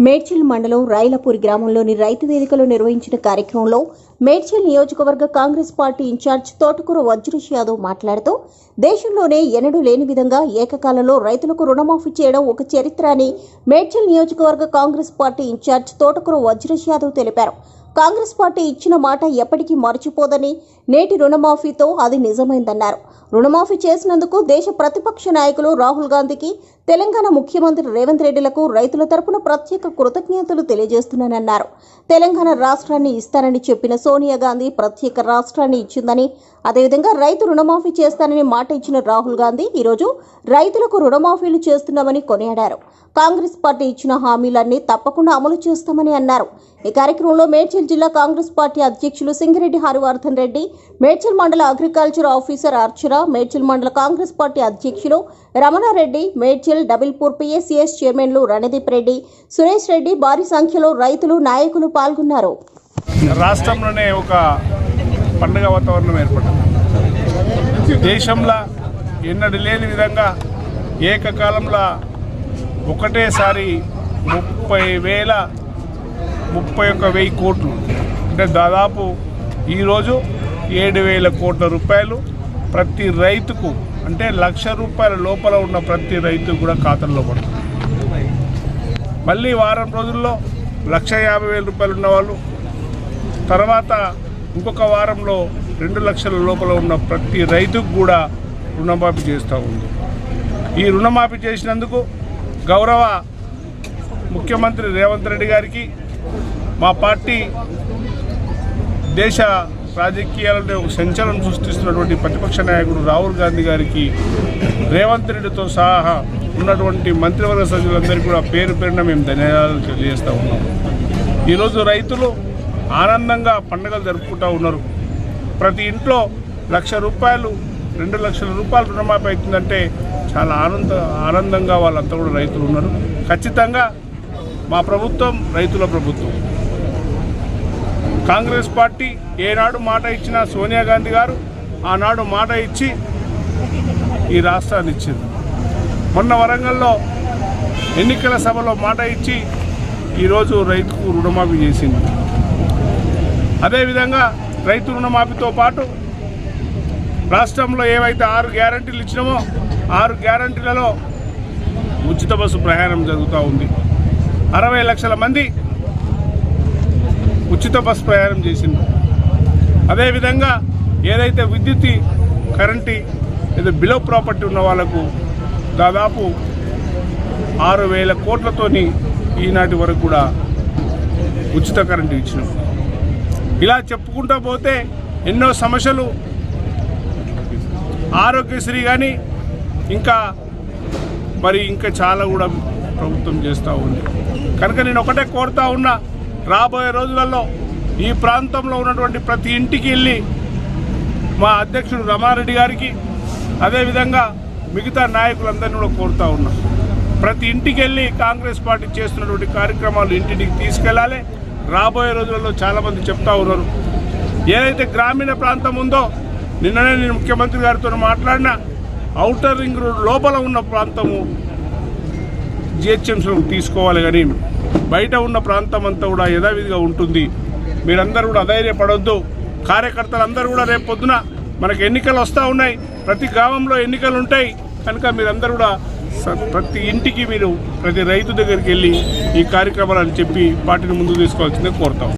మేడ్చల్ మండలం రైలపూరి గ్రామంలోని రైతు వేదికలో నిర్వహించిన కార్యక్రమంలో మేడ్చల్ నియోజకవర్గ కాంగ్రెస్ పార్టీ ఇన్ఛార్జ్ తోటకూర వజ్రేష్ యాదవ్ మాట్లాడుతూ దేశంలోనే ఎన్నడూ లేని విధంగా ఏకకాలంలో రైతులకు రుణమాఫీ చేయడం ఒక చరిత్ర అని మేడ్చల్ నియోజకవర్గ కాంగ్రెస్ పార్టీ ఇన్ఛార్జ్ తోటకూర వజ్రేష్ యాదవ్ తెలిపారు. కాంగ్రెస్ పార్టీ ఇచ్చిన మాట ఎప్పటికీ మర్చిపోదని నేటి రుణమాఫీతో అది నిజమైందన్నారు. రుణమాఫీ చేసినందుకు దేశ ప్రతిపక్ష నాయకులు రాహుల్ గాంధీకి తెలంగాణ ముఖ్యమంత్రి రేవంత్ రెడ్డిలకు రైతుల తరపున ప్రత్యేక కృతజ్ఞతలు తెలియజేస్తున్నానన్నారు. తెలంగాణ రాష్ట్రాన్ని ఇస్తానని చెప్పిన సోనియా గాంధీ ప్రత్యేక రాష్ట్రాన్ని ఇచ్చిందని అదేవిధంగా రైతు రుణమాఫీ చేస్తానని మాట ఇచ్చిన రాహుల్ గాంధీ ఈరోజు రైతులకు రుణమాఫీలు చేస్తున్నామని కొనియాడారు. కాంగ్రెస్ పార్టీ ఇచ్చిన హామీలన్నీ తప్పకుండా అమలు చేస్తామని అన్నారు. ఈ కార్యక్రమంలో మేడ్చల్ జిల్లా కాంగ్రెస్ పార్టీ అధ్యక్షులు సింగిరెడ్డి హరివర్ధన్ రెడ్డి మేడ్చల్ మండల అగ్రికల్చర్ ఆఫీసర్ అర్చన మేడ్చల్ మండల కాంగ్రెస్ పార్టీ అధ్యక్షులు రమణారెడ్డి మేడ్చల్ డబిల్పూర్ పిఎస్సిఎస్ చైర్మన్లు రణదీప్ రెడ్డి సురేష్ రెడ్డి భారీ సంఖ్యలో రైతులు నాయకులు పాల్గొన్నారు. రాష్ట్రంలోనే ఒక పండుగ వాతావరణం ఏర్పడింది. దేశంలో ఎన్నడూ లేని విధంగా ఏకకాలంలో ఒకటేసారి ముప్పై వేల ముప్పై ఒక్క వెయ్యి కోట్లు. అంటే దాదాపు ఈరోజు ఏడు వేల కోట్ల రూపాయలు ప్రతి రైతుకు అంటే లక్ష రూపాయల లోపల ఉన్న ప్రతి రైతు కూడా ఖాతాల్లో పడుతుంది. మళ్ళీ వారం రోజుల్లో లక్ష యాభై వేల రూపాయలు ఉన్నవాళ్ళు తర్వాత ఇంకొక వారంలో రెండు లక్షల లోపల ఉన్న ప్రతి రైతుకు కూడా రుణమాఫీ చేస్తూ ఉంది. ఈ రుణమాఫీ చేసినందుకు గౌరవ ముఖ్యమంత్రి రేవంత్ రెడ్డి గారికి మా పార్టీ దేశ రాజకీయాలలో ఒక సంచలనం సృష్టిస్తున్నటువంటి ప్రతిపక్ష నాయకుడు రాహుల్ గాంధీ గారికి రేవంత్ రెడ్డితో సహా ఉన్నటువంటి మంత్రివర్గ సభ్యులందరికీ కూడా పేరు పేరున మేము ధన్యవాదాలు తెలియజేస్తూ ఉన్నాం. ఈరోజు రైతులు ఆనందంగా పండుగలు జరుపుకుంటూ ఉన్నారు. ప్రతి ఇంట్లో లక్ష రూపాయలు రెండు లక్షల రూపాయలు రుణమాఫీ అవుతుందంటే చాలా ఆనంద ఆనందంగా వాళ్ళంతా కూడా రైతులు ఉన్నారు. ఖచ్చితంగా మా ప్రభుత్వం రైతుల ప్రభుత్వం. కాంగ్రెస్ పార్టీ ఏనాడు మాట ఇచ్చిన సోనియా గాంధీ గారు ఆనాడు మాట ఇచ్చి ఈ రాష్ట్రాన్ని ఇచ్చింది. మొన్న వరంగల్లో ఎన్నికల సభలో మాట ఇచ్చి ఈరోజు రైతుకు రుణమాఫీ చేసింది. అదేవిధంగా రైతు రుణమాఫీతో పాటు రాష్ట్రంలో ఏవైతే ఆరు గ్యారంటీలు ఇచ్చినామో ఆరు గ్యారంటీలలో ఉచిత బస్సు ప్రయాణం జరుగుతూ ఉంది. అరవై లక్షల మంది ఉచిత బస్ ప్రయాణం చేసింది అదేవిధంగా ఏదైతే విద్యుత్ కరెంటు లేదా బిలో ప్రాపర్టీ ఉన్న వాళ్ళకు దాదాపు ఆరు వేల కోట్లతోని ఈనాటి వరకు కూడా ఉచిత కరెంటు ఇచ్చినాం. ఇలా చెప్పుకుంటూ పోతే ఎన్నో సమస్యలు ఆరోగ్యశ్రీ కానీ ఇంకా మరి ఇంకా చాలా కూడా ప్రభుత్వం చేస్తూ ఉంది. కనుక నేను ఒకటే కోరుతా ఉన్నా రాబోయే రోజులలో ఈ ప్రాంతంలో ఉన్నటువంటి ప్రతి ఇంటికి వెళ్ళి మా అధ్యక్షుడు రమారెడ్డి గారికి అదేవిధంగా మిగతా నాయకులందరినీ కూడా కోరుతా ఉన్నాం. ప్రతి ఇంటికి వెళ్ళి కాంగ్రెస్ పార్టీ చేస్తున్నటువంటి కార్యక్రమాలు ఇంటింటికి తీసుకెళ్ళాలి రాబోయే రోజులలో చాలామంది చెప్తా ఉన్నారు. ఏదైతే గ్రామీణ ప్రాంతం ఉందో నిన్ననే నేను ముఖ్యమంత్రి గారితో మాట్లాడిన ఔటర్ రింగ్ రోడ్ లోపల ఉన్న ప్రాంతము జిహెచ్ఎంసీలో తీసుకోవాలి కానీ బయట ఉన్న ప్రాంతం అంతా కూడా యథావిధిగా ఉంటుంది. మీరందరూ కూడా అధైర్యపడొద్దు. కార్యకర్తలందరూ కూడా రేపు పొద్దున మనకు ఎన్నికలు వస్తూ ఉన్నాయి. ప్రతి గ్రామంలో ఎన్నికలు ఉంటాయి. కనుక మీరందరూ కూడా స- ప్రతి ఇంటికి మీరు ప్రతి రైతు దగ్గరికి వెళ్ళి ఈ కార్యక్రమాలను చెప్పి వాటిని ముందుకు తీసుకోవాల్సిందే కోరుతాం.